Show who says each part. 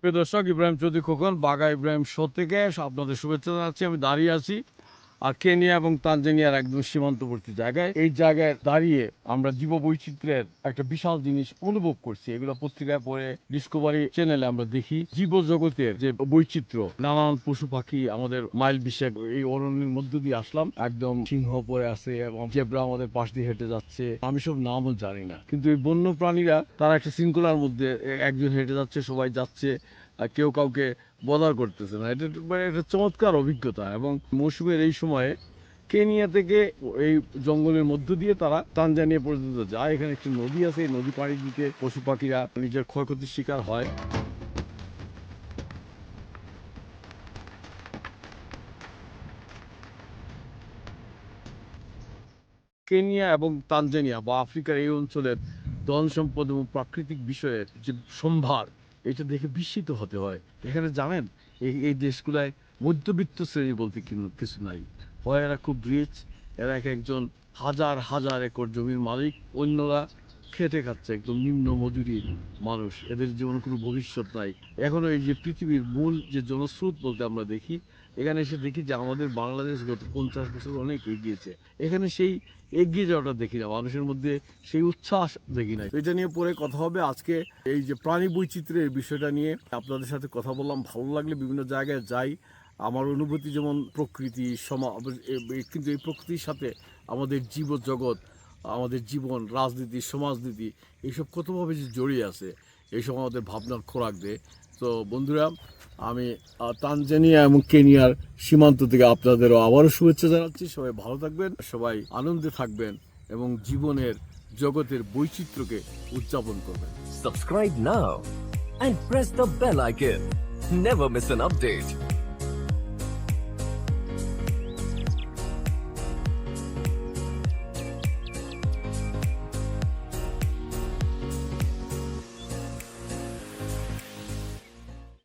Speaker 1: প্রিয় দর্শক, ইব্রাহিম চৌধুরী খোকন বাঘা ইব্রাহিম শো থেকে আপনাদের শুভেচ্ছা জানাচ্ছি। আমি দাঁড়িয়ে আছি আর কেনিয়া এবং তানজানিয়ার একদম সীমান্তবর্তী জায়গায়। এই জায়গায় দাঁড়িয়ে আমরা জীব বৈচিত্র্যের একটা বিশাল জিনিস অনুভব করছি। এগুলো পত্রিকায় পড়ে ডিসকভারি চ্যানেলে আমরা দেখি। জীব জগতের যে বৈচিত্র্য, নানান পশু পাখি, আমাদের মাইল বিশেক এই অরণ্যের মধ্য দিয়ে আসলাম। একদম সিংহ পরে আছে এবং জেব্রা আমাদের পাশ দিয়ে হেঁটে যাচ্ছে। আমি সব নামও জানি না। কিন্তু এই বন্য প্রাণীরা, তারা একটা শৃঙ্খলার মধ্যে একজন হেঁটে যাচ্ছে, সবাই যাচ্ছে। কেউ কাউকে বদার করতেছে না। এটা মানে একটা চমৎকার অভিজ্ঞতা এবং মৌসুমের এই সময়ে কেনিয়া থেকে এই জঙ্গলের মধ্য দিয়ে তারা তানজানিয়া পর্যন্ত যায়। এখানে একটি নদী আছে, এই নদী পাড়ি দিতে পশু পাখিরা নিজের ক্ষয়ক্ষতির শিকার হয়। কেনিয়া এবং তানজানিয়া বা আফ্রিকার এই অঞ্চলের ধন সম্পদ এবং প্রাকৃতিক বিষয়ের যে সম্ভার এটা দেখে বিস্মিত হতে হয়। এখানে জানেন, এই এই দেশগুলায় মধ্যবিত্ত শ্রেণি বলতে কিছু নাই। হয় এরা খুব রিচ এরা এক একজন হাজার হাজার একর জমির মালিক, অন্যরা খেটে খাচ্ছে একদম নিম্ন মজুরির মানুষ। এদের জীবনে কোনো ভবিষ্যৎ নাই। এখনও এই যে পৃথিবীর মূল যে জনস্রোত বলতে আমরা দেখি, এখানে এসে দেখি যে আমাদের বাংলাদেশ গত পঞ্চাশ বছর অনেক এগিয়েছে। এখানে সেই এগিয়ে যাওয়াটা দেখি না, মানুষের মধ্যে সেই উচ্ছ্বাস দেখি না এটা নিয়ে পরে কথা হবে। আজকে এই যে প্রাণী বৈচিত্র্যের বিষয়টা নিয়ে আপনাদের সাথে কথা বললাম। ভালো লাগলে বিভিন্ন জায়গায় যাই। আমার অনুভূতি যেমন প্রকৃতি, সমা এ- এ- কিন্তু এই প্রকৃতির সাথে আমাদের জীব জগৎ আমাদের জীবন, রাজনীতি, সমাজনীতি, এইসব কতভাবে যে জড়িয়ে আছে, এইসব আমাদের ভাবনার খোরাক দেয় তো বন্ধুরা, আমি তানজানিয়া এবং কেনিয়ার সীমান্ত থেকে আপনাদেরও আবারও শুভেচ্ছা জানাচ্ছি সবাই ভালো থাকবেন, সবাই আনন্দে থাকবেন এবং জীবনের জগতের বৈচিত্র্যকে উদযাপন করবেন
Speaker 2: Subscribe now and press the bell icon. Never miss an update.